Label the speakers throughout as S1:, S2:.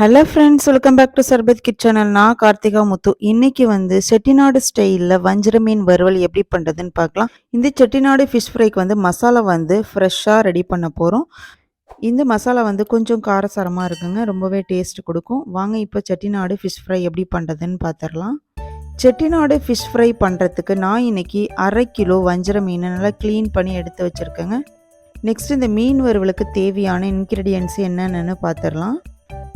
S1: Hello friends welcome back to Sharbat கிச்சனல் நான் கார்த்திகா முத்து. இன்னைக்கு வந்து செட்டிநாடு ஸ்டைலில் வஞ்சிர மீன் வறுவல் எப்படி பண்ணுறதுன்னு பார்க்கலாம். இந்த செட்டிநாடு ஃபிஷ் ஃப்ரைக்கு வந்து மசாலா வந்து ஃப்ரெஷ்ஷாக ரெடி பண்ண போகிறோம் இந்த மசாலா வந்து கொஞ்சம் காரசாரமாக இருக்குங்க. ரொம்பவே டேஸ்ட் கொடுக்கும். வாங்க இப்போ செட்டிநாடு ஃபிஷ் ஃப்ரை எப்படி பண்ணுறதுன்னு பார்த்துடலாம் செட்டிநாடு ஃபிஷ் ஃப்ரை பண்ணுறதுக்கு நான் இன்னைக்கு அரை கிலோ வஞ்சிர மீனை நல்லா க்ளீன் பண்ணி எடுத்து வச்சுருக்கேங்க. நெக்ஸ்ட் இந்த மீன் வறுவலுக்கு தேவையான இன்க்ரீடியன்ஸ் என்னென்னு பார்த்துடலாம்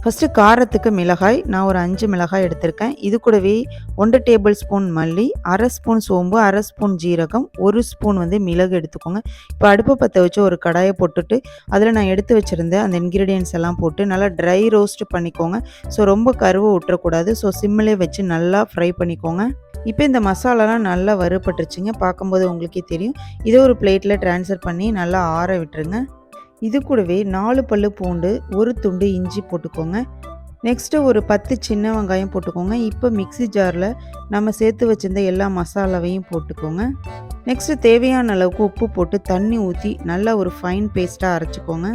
S1: ஃபஸ்ட்டு காரத்துக்கு மிளகாய் நான் ஒரு அஞ்சு மிளகாய் எடுத்திருக்கேன். இது கூடவே ஒன்றரை டேபிள் ஸ்பூன் மல்லி அரை ஸ்பூன் சோம்பு அரை ஸ்பூன் ஜீரகம் ஒரு ஸ்பூன் வந்து மிளகு எடுத்துக்கோங்க. இப்போ அடுப்பை பற்ற வச்சு ஒரு கடாயை போட்டுட்டு அதில் நான் எடுத்து வச்சுருந்த அந்த இன்க்ரீடியன்ஸ் எல்லாம் போட்டு நல்லா ட்ரை ரோஸ்ட் பண்ணிக்கோங்க. ஸோ ரொம்ப கருவை விட்டுறக்கூடாது ஸோ சிம்மிலே வச்சு நல்லா ஃப்ரை பண்ணிக்கோங்க. இப்போ இந்த மசாலாலாம் நல்லா வறுபட்டுருச்சுங்க. பார்க்கும்போது உங்களுக்கே தெரியும். இதை ஒரு பிளேட்டில் ட்ரான்ஸ்ஃபர் பண்ணி நல்லா ஆற விட்டுருங்க. இது கூடவே நாலு பல்லு பூண்டு ஒரு துண்டு இஞ்சி போட்டுக்கோங்க. நெக்ஸ்ட்டு ஒரு பத்து சின்ன வெங்காயம் போட்டுக்கோங்க. இப்போ மிக்சி ஜாரில் நம்ம சேர்த்து வச்சுருந்த எல்லா மசாலாவையும் போட்டுக்கோங்க. நெக்ஸ்ட்டு தேவையான அளவுக்கு உப்பு போட்டு தண்ணி ஊற்றி நல்லா ஒரு ஃபைன் பேஸ்ட்டாக அரைச்சிக்கோங்க.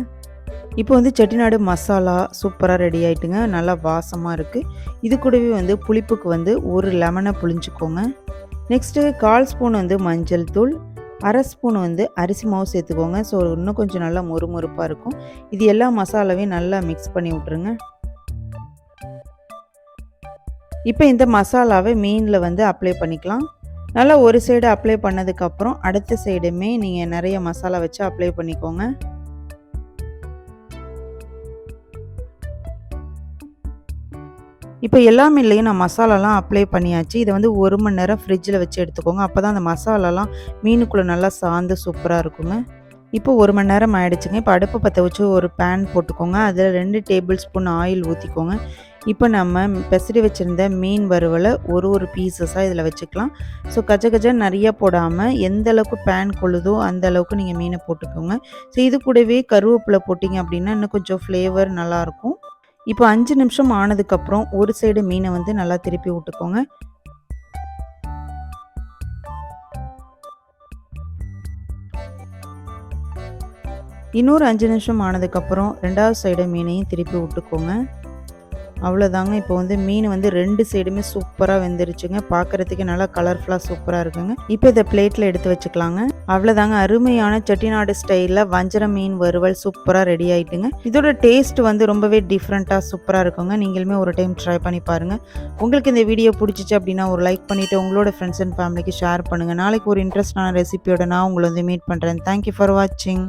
S1: இப்போ வந்து செட்டிநாடு மசாலா சூப்பராக ரெடி ஆகிட்டுங்க நல்லா வாசமாக இருக்குது இது கூடவே வந்து புளிப்புக்கு வந்து ஒரு லெமனை புளிஞ்சிக்கோங்க நெக்ஸ்ட்டு கால் ஸ்பூன் வந்து மஞ்சள் தூள் அரை ஸ்பூன் வந்து அரிசி மாவு சேர்த்துக்கோங்க. ஸோ இன்னும் கொஞ்சம் நல்லா மொறுமொறுப்பாக இருக்கும். இது எல்லா மசாலாவையும் நல்லா மிக்ஸ் பண்ணி விட்ருங்க இப்போ இந்த மசாலாவை மீனில் வந்து அப்ளை பண்ணிக்கலாம். நல்லா ஒரு சைடு அப்ளை பண்ணதுக்கப்புறம் அடுத்த சைடுமே நீங்கள் நிறைய மசாலா வச்சு அப்ளை பண்ணிக்கோங்க. இப்போ எல்லா மீன்லேயும் நான் மசாலாலாம் அப்ளை பண்ணியாச்சு. இதை வந்து ஒரு மணி நேரம் ஃப்ரிட்ஜில் வச்சு எடுத்துக்கோங்க. அப்போ தான் அந்த மசாலாலாம் மீனுக்குள்ளே நல்லா சாந்து சூப்பராக இருக்குங்க இப்போ ஒரு மணி நேரம் ஆயிடுச்சுங்க. இப்போ அடுப்பை பற்ற வச்சு ஒரு பேன் போட்டுக்கோங்க. அதில் ரெண்டு டேபிள் ஸ்பூன் ஆயில் ஊற்றிக்கோங்க இப்போ நம்ம பெசரி வச்சுருந்த மீன் வறுவலை ஒரு ஒரு பீசஸாக இதில் வச்சுக்கலாம். ஸோ கஜ கஜ நிறைய போடாமல் எந்த அளவுக்கு பேன் கொள்ளுதோ அந்த அளவுக்கு நீங்கள் மீனை போட்டுக்கோங்க. ஸோ இது கூடவே கருவேப்பிலை போட்டிங்க அப்படின்னா இன்னும் கொஞ்சம் ஃப்ளேவர் நல்லாயிருக்கும் இப்போ அஞ்சு நிமிஷம் ஆனதுக்கப்புறம் ஒரு சைடு மீனை வந்து நல்லா திருப்பி விட்டுக்கோங்க. இன்னொரு அஞ்சு நிமிஷம் ஆனதுக்கப்புறம் ரெண்டாவது சைடு மீனையும் திருப்பி விட்டுக்கோங்க. அவ்வளோதாங்க இப்போ வந்து மீன் வந்து ரெண்டு சைடுமே சூப்பராக வெந்துருச்சுங்க. பார்க்குறதுக்கே நல்லா கலர்ஃபுல்லாக சூப்பராக இருக்குங்க. இப்போ இதை பிளேட்டில் எடுத்து வச்சுக்கலாங்க. அவ்வளோதாங்க அருமையான செட்டிநாடு ஸ்டைலில் வஞ்சர மீன் வறுவல் சூப்பராக ரெடி ஆகிட்டுங்க இதோட டேஸ்ட் வந்து ரொம்பவே டிஃப்ரெண்ட்டாக சூப்பராக இருக்குங்க. நீங்களுமே ஒரு டைம் ட்ரை பண்ணி பாருங்கள் உங்களுக்கு இந்த வீடியோ பிடிச்சிச்சு அப்படின்னா ஒரு லைக் பண்ணிவிட்டு உங்களோட ஃப்ரெண்ட்ஸ் அண்ட் ஃபேமிலிக்கு ஷேர் பண்ணுங்கள் நாளைக்கு ஒரு இன்ட்ரெஸ்டான ரெசிபியோட நான் உங்களை வந்து மீட் பண்ணுறேன் தேங்க்யூ ஃபார் வாட்சிங்